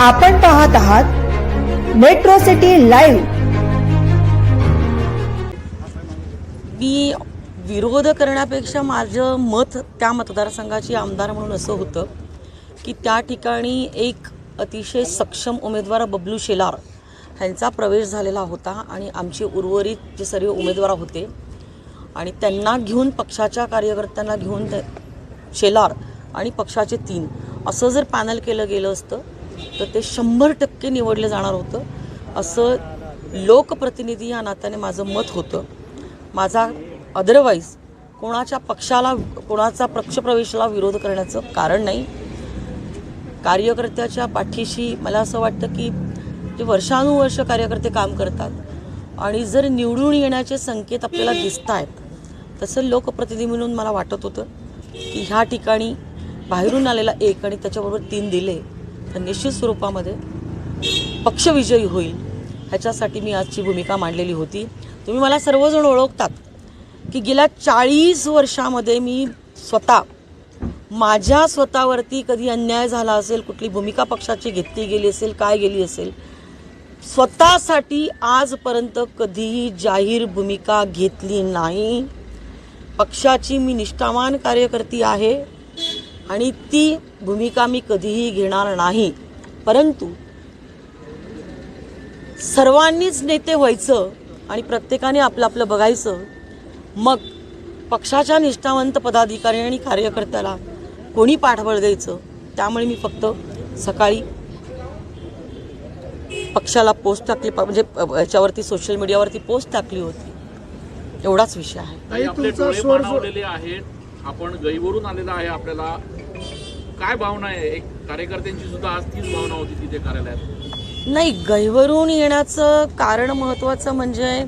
आपण पाहत आहात मेट्रो सिटी लाईव्ह मी विरोध करण्यापेक्षा माझं मत त्या मतदारसंघाची आमदार म्हणून असं होतं की त्या ठिकाणी एक अतिशय सक्षम उमेदवार बबलू शेलार ह्यांचा प्रवेश झालेला होता आणि आमचे उर्वरित जे सर्व उमेदवार होते आणि त्यांना घेऊन पक्षाच्या कार्यकर्त्यांना घेऊन शेलार आणि पक्षाचे तीन असं जर पॅनल केलं गेलं असतं तर ते शंभर टक्के निवडलं जाणार होतं. असं लोकप्रतिनिधी या नात्याने माझं मत होतं. माझा अदरवाईज कोणाच्या पक्षाला कोणाचा पक्षप्रवेशाला विरोध करण्याचं कारण नाही. कार्यकर्त्याच्या पाठीशी मला असं वाटतं की जे वर्षानुवर्ष कार्यकर्ते काम करतात आणि जर निवडून येण्याचे संकेत आपल्याला दिसत आहेत तसं लोकप्रतिनिधी म्हणून मला वाटत होतं की ह्या ठिकाणी बाहेरून आलेला एक आणि त्याच्याबरोबर तीन दिले. तर निश्चित स्वरूपामध्ये पक्षविजयी होईल. ह्याच्यासाठी मी आजची भूमिका मांडलेली होती. तुम्ही मला सर्वजण ओळखतात की गेल्या चाळीस वर्षामध्ये मी स्वतः माझ्या स्वतःवरती कधी अन्याय झाला असेल कुठली भूमिका पक्षाची घेतली गेली असेल काय गेली असेल स्वतःसाठी आजपर्यंत कधीही जाहीर भूमिका घेतली नाही. पक्षाची मी निष्ठावान कार्यकर्ती आहे. आणि ती भूमिका मी कधीही घेणार नाही. परंतु सर्वांनीच नेते व्हायचं आणि प्रत्येकाने आपलं आपलं बघायचं मग पक्षाच्या निष्ठावंत पदाधिकारी आणि कार्यकर्त्याला कोणी पाठबळ द्यायचं त्यामुळे मी फक्त सकाळी पक्षाला पोस्ट टाकली प- म्हणजे याच्यावरती सोशल मीडियावरती पोस्ट टाकली होती. एवढाच विषय आहे. आपण गईवरून आलेला आहे आपल्याला. काय भावना आहे? एक कार्यकर्त्यांची सुद्धा आज तीच भावना होती तिथे कार्यालयात. नाही गैवरून येण्याचं कारण महत्त्वाचं म्हणजे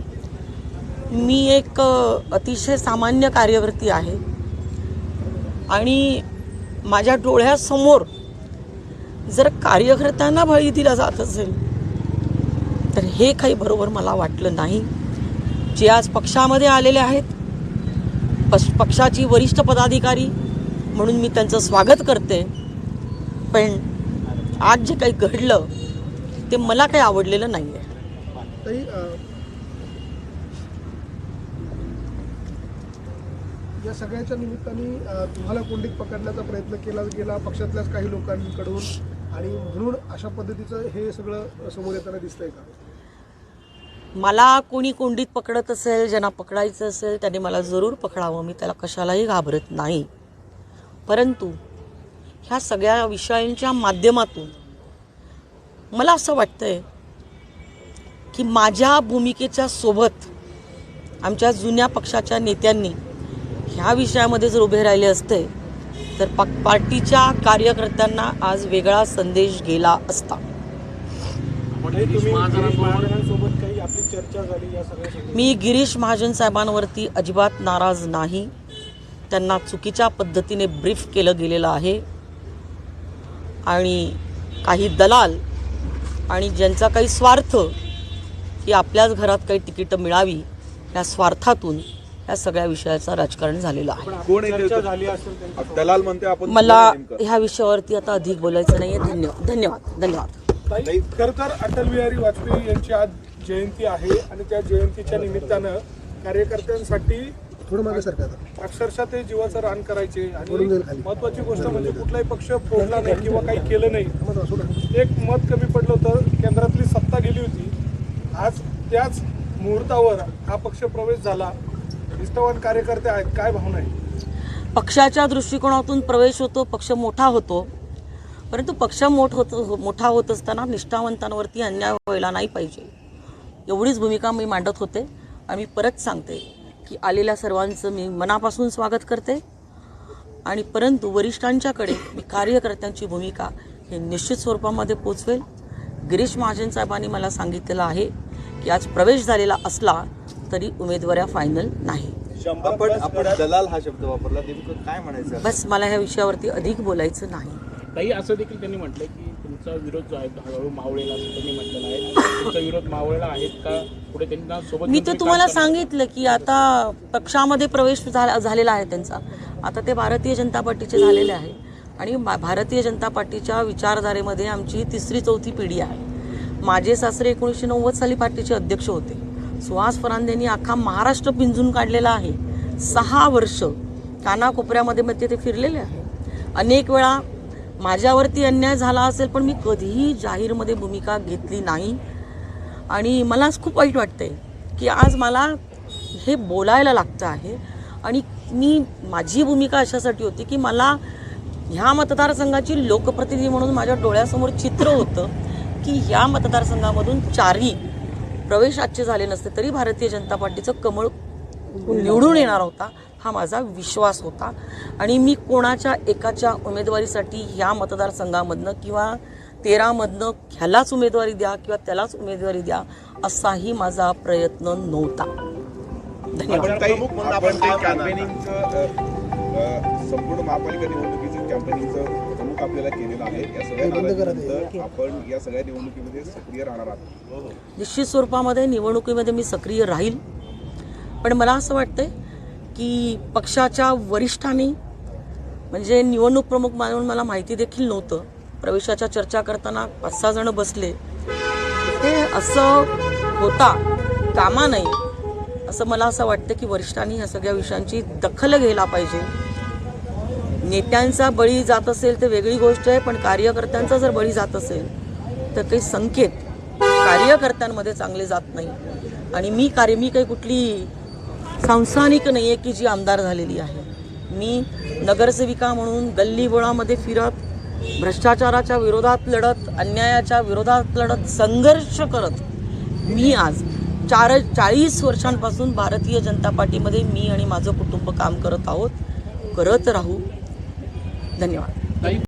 मी एक अतिशय सामान्य कार्यवर्ती आहे. आणि माझ्या डोळ्यासमोर जर कार्यकर्त्यांना बळी दिला जात असेल तर हे काही बरोबर मला वाटलं नाही. जे आज पक्षामध्ये आलेले आहेत पक्ष पक्षाची वरिष्ठ पदाधिकारी म्हणून मी त्यांचं स्वागत करते. पण आज जे काही घडलं ते मला काही आवडलेलं नाही आहे या सगळ्याच्या निमित्ताने तुम्हाला कोंडीत पकडण्याचा प्रयत्न केला गेला पक्षातल्याच काही लोकांकडून? आणि म्हणून अशा पद्धतीचं हे सगळं समोर येताना दिसतंय का? मला कोणी कोंडीत पकडत असेल ज्यांना पकडायचं असेल त्याने मला जरूर पकडावं. मी त्याला कशालाही घाबरत नाही. परंतु ह्या सगळ्या विषयांच्या माध्यमातून मला असं वाटतंय की माझ्या भूमिकेच्या सोबत आमच्या जुन्या पक्षाच्या नेत्यांनी ह्या विषयामध्ये जर उभे राहिले असते तर पा पार्टीच्या कार्यकर्त्यांना आज वेगळा संदेश गेला असता. आपण गिरीश महाजनांबरोबर काही आपली चर्चा झाली या सगळ्या मी गिरीश महाजन साहेबांवरती अजिबात नाराज नाही. त्यांना चुकीच्या पद्धतीने ब्रीफ केलं गेलेलं आहे. आणि काही दलाल आणि ज्यांचा काही स्वार्थ की आपल्याच घरात काही तिकीटं मिळावी या स्वार्थातून या सगळ्या विषयाचं राजकारण झालेलं आहे. कोण येते दलाल म्हणते आपण मला? ह्या विषयावरती आता अधिक बोलायचं नाही आहे धन्यवाद धन्यवाद. धन्यवाद खर तर अटल बिहारी वाजपेयी यांची आज जयंती आहे आणि त्या जयंतीच्या निमित्तानं कार्यकर्त्यांसाठी थोडं मागे सरकार अक्षरशः ते जीवाचं रान करायचे आणि महत्वाची गोष्ट म्हणजे कुठलाही पक्ष फोडला नाही किंवा काही केलं नाही. एक मत कमी पडलं होतं केंद्रातली सत्ता गेली होती. आज त्याच मुहूर्तावर हा पक्ष प्रवेश झाला. निष्ठावान कार्यकर्ते आहेत काय भावना आहे? पक्षाच्या दृष्टिकोनातून प्रवेश होतो पक्ष मोठा होतो. परंतु पक्ष मोठ होत मोठा होत असताना निष्ठावंतांवरती अन्याय व्हायला नाही पाहिजे. एवढीच भूमिका मी मांडत होते आणि मी परत सांगते. की आलेल्या सर्वांचं मी मनापासून स्वागत करते. आणि परंतु वरिष्ठांच्याकडे मी कार्यकर्त्यांची भूमिका हे निश्चित स्वरूपामध्ये पोचवेल. गिरीश महाजन साहेबांनी मला सांगितलेलं आहे की आज प्रवेश झालेला असला तरी उमेदवाऱ्या फायनल नाही. आपण आपण दलाल हा शब्द वापरला. नेमकं काय म्हणायचं? बस मला ह्या विषयावरती अधिक बोलायचं नाही. ताई असं देखील त्यांनी म्हटलंय की तुमचा विरोध जो आहे तो हळूहळू मावळेला असं त्यांनी म्हटलेला आहे. तुमचा विरोध मावळेला आहेत का? पुढे त्यांना सोबत मी तर तुम्ही तुम्हाला? सांगितलं की आता पक्षामध्ये प्रवेश झाला झालेला आहे त्यांचा. आता ते भारतीय जनता पार्टीचे झालेले आहे. आणि भारतीय जनता पार्टीच्या विचारधारेमध्ये आमची तिसरी चौथी पिढी आहे. माझे सासरे एकोणीसशे नव्वद साली पार्टीचे अध्यक्ष होते. सुहास फरांदेंनी अख्खा महाराष्ट्र पिंजून काढलेला आहे. सहा वर्ष कानाकोपऱ्यामध्ये मग ते फिरलेले आहे. अनेक वेळा माझ्यावरती अन्याय झाला असेल पण मी कधीही जाहीरमध्ये भूमिका घेतली नाही. आणि मला आज खूप वाईट वाटतंय की आज मला हे बोलायला लागतं आहे. आणि मी माझी भूमिका अशासाठी होती की मला ह्या मतदारसंघाची लोकप्रतिनिधी म्हणून माझ्या डोळ्यासमोर चित्र होतं की ह्या मतदारसंघामधून चारही प्रवेश आजचे झाले नसते तरी भारतीय जनता पार्टीचं कमळ निवडून येणार होता. हा माझा विश्वास होता. आणि मी कोणाच्या एकाच्या उमेदवारीसाठी ह्या मतदारसंघामधनं किंवा तेरामधनं ह्यालाच उमेदवारी द्या किंवा त्यालाच उमेदवारी द्या असाही माझा प्रयत्न नव्हता. संपूर्ण महापालिका निवडणुकीचं कॅम्पेनिंगचं प्रमुख आपल्याला केलेलं आहे. या सगळ्या आपण या सगळ्या निवडणुकीमध्ये सक्रिय राहणार आहात. निश्चित स्वरूपामध्ये निवडणुकीमध्ये मी सक्रिय राहील. पण मला असं वाटतंय की पक्षाच्या वरिष्ठांनी म्हणजे निवडणूक प्रमुख म्हणून मला माहिती देखील नव्हतं. प्रवेशाच्या चर्चा करताना पाच सहा जण बसले. ते असं होता कामा नाही असं मला असं वाटतं की वरिष्ठांनी ह्या सगळ्या विषयांची दखल घ्यायला पाहिजे. नेत्यांचा बळी जात असेल तर वेगळी गोष्ट आहे पण कार्यकर्त्यांचा जर बळी जात असेल तर काही संकेत कार्यकर्त्यांमध्ये चांगले जात नाही. आणि मी कार्य मी काही कुठली सांसारिक नाही आहे की जी आमदार झालेली आहे. मी नगरसेविका म्हणून गल्लीबोळामध्ये फिरत भ्रष्टाचाराच्या विरोधात लढत अन्यायाच्या विरोधात लढत संघर्ष करत मी आज चार चाळीस वर्षांपासून भारतीय जनता पार्टीमध्ये मी आणि माझं कुटुंब काम करत आहोत. करत राहू. धन्यवाद.